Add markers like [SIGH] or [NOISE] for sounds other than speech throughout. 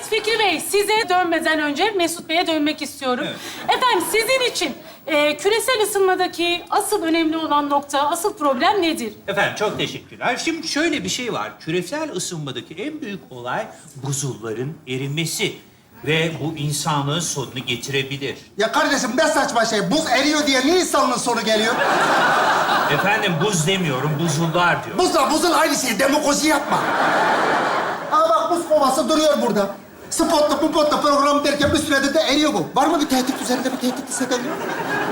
Evet Fikri Bey, size dönmeden önce Mesut Bey'e dönmek istiyorum. Efendim sizin için e, küresel ısınmadaki asıl önemli olan nokta, asıl problem nedir? Efendim çok teşekkürler. Şimdi şöyle bir şey var. Küresel ısınmadaki en büyük olay buzulların erimesi. Ve bu insanlığın sonunu getirebilir. Ya kardeşim ne saçma şey. Buz eriyor diye niye insanlığın sonu geliyor? Efendim buz demiyorum, buzullar diyor. Buzla buzun aynı şey. Demagoji yapma. Aa bak buz kovası duruyor burada. Spotlu pupotlu program derken bir sürede de eriyor bu. Var mı bir tehdit üzerinde bir tehdit hisseden?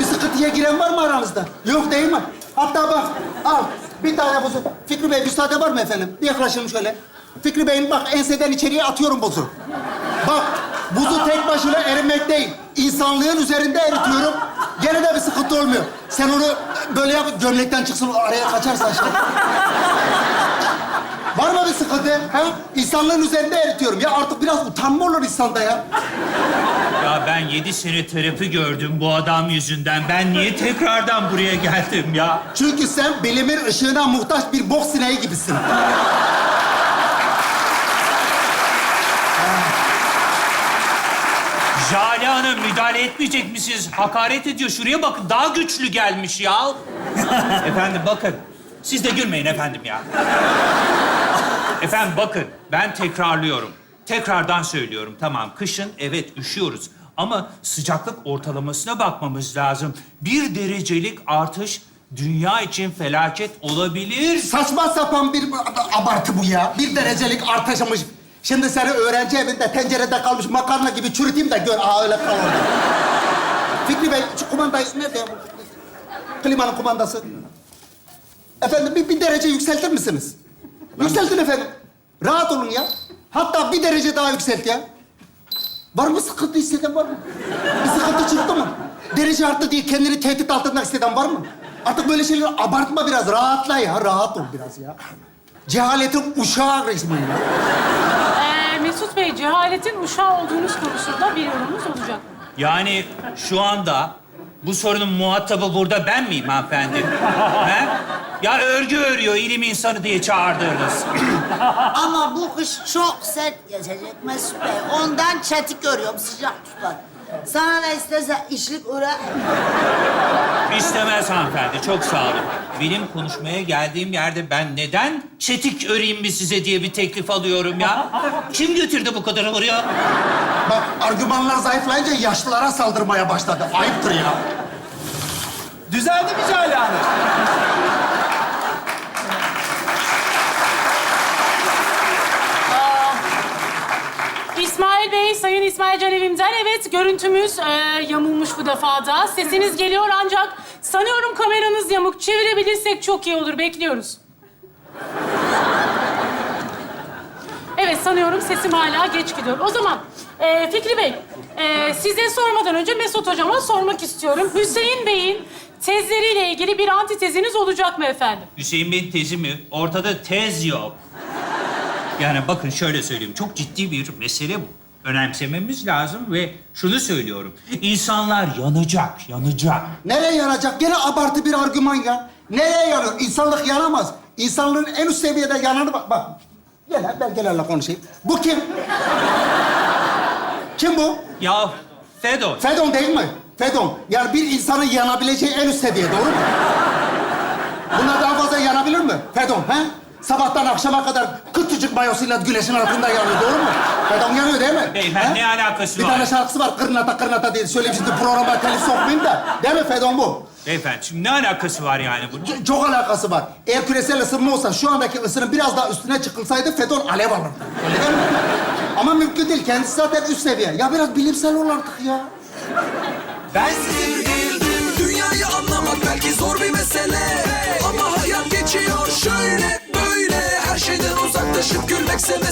Bir sıkıntıya giren var mı aranızda? Yok değil mi? Hatta bak al bir tane buzu. Fikri Bey müsaade var mı efendim? Bir yaklaşalım şöyle. Fikri Bey'in bak enseden içeriye atıyorum buzu. Bak buzu tek başına erimek değil. İnsanlığın üzerinde eritiyorum. Gene de bir sıkıntı olmuyor. Sen onu böyle yap gömlekten çıksın araya kaçarsa işte. Var mı bir sıkıntı? Ha? İnsanlığın üzerinde eritiyorum. Ya artık biraz utanma olur insanda ya. Ya ben yedi sene terapi gördüm bu adam yüzünden. Ben niye tekrardan buraya geldim ya? Çünkü sen bilimin ışığına muhtaç bir bok sineği gibisin. Jale Hanım müdahale etmeyecek misiniz? Hakaret ediyor. Şuraya bakın daha güçlü gelmiş ya. [LAUGHS] efendim bakın. Siz de gülmeyin efendim ya. Efendim bakın ben tekrarlıyorum. Tekrardan söylüyorum. Tamam kışın evet üşüyoruz. Ama sıcaklık ortalamasına bakmamız lazım. Bir derecelik artış dünya için felaket olabilir. Saçma sapan bir abartı bu ya. Bir derecelik artışmış. Şimdi seni öğrenci evinde tencerede kalmış makarna gibi çürüteyim de gör. Aa öyle kal. Fikri Bey şu kumandayı nerede? Klimanın kumandası. Efendim bir, bir derece yükseltir misiniz? Yükseltin efendim. Rahat olun ya. Hatta bir derece daha yükselt ya. Var mı sıkıntı hisseden var mı? Bir sıkıntı çıktı mı? Derece arttı diye kendini tehdit altında hisseden var mı? Artık böyle şeyleri abartma biraz. Rahatla ya. Rahat ol biraz ya. Cehaletin uşağı resmen ya. Ee, Mesut Bey, cehaletin uşağı olduğunuz konusunda bir yorumunuz olacak mı? Yani şu anda bu sorunun muhatabı burada ben miyim hanımefendi? He? Ya örgü örüyor ilim insanı diye çağırdınız. [COUGHS] Ama bu kış çok sert geçecek Mesut Bey. Ondan çetik örüyorum sıcak tutar. Sana ne isterse işlik öre. [LAUGHS] İstemez hanımefendi, çok sağ olun. Benim konuşmaya geldiğim yerde ben neden çetik öreyim mi size diye bir teklif alıyorum ya? Kim götürdü bu kadar oraya? Bak argümanlar zayıflayınca yaşlılara saldırmaya başladı. Ayıptır ya. Düzeldi mi Cale Hanım? İsmail Can Evim'den evet görüntümüz e, yamulmuş bu defada. Sesiniz geliyor ancak sanıyorum kameranız yamuk. Çevirebilirsek çok iyi olur. Bekliyoruz. Evet sanıyorum sesim hala geç gidiyor. O zaman e, Fikri Bey, e, size sormadan önce Mesut Hocam'a sormak istiyorum. Hüseyin Bey'in tezleriyle ilgili bir antiteziniz olacak mı efendim? Hüseyin Bey'in tezi mi? Ortada tez yok. Yani bakın şöyle söyleyeyim, çok ciddi bir mesele bu. Önemsememiz lazım ve şunu söylüyorum. İnsanlar yanacak, yanacak. Nereye yanacak? Gene abartı bir argüman ya. Nereye yanıyor? İnsanlık yanamaz. İnsanlığın en üst seviyede yananı bak. Bak. Gel belgelerle konuşayım. Bu kim? kim bu? Ya Fedon, Fedon değil mi? Fedon. Yani bir insanın yanabileceği en üst seviye, doğru mu? Bunlar daha fazla yanabilir mi? Fedon, he? Sabahtan akşama kadar küçücük mayosuyla güneşin altında yanıyor, doğru mu? Fedon yanıyor değil mi? Beyefendi, ne alakası bir var? tane şarkısı var, kırnata kırnata diye. Söyleyeyim şimdi programa telif sokmayayım da. Değil mi Fedon bu? beyefendi şimdi ne alakası var yani bunun? Ç- çok alakası var. Eğer küresel ısınma olsa şu andaki ısının biraz daha üstüne çıkılsaydı Fedon alev alırdı. Öyle değil mi? Ama mümkün değil. Kendisi zaten üst seviye. Ya biraz bilimsel ol artık ya. Dünyayı anlamak belki zor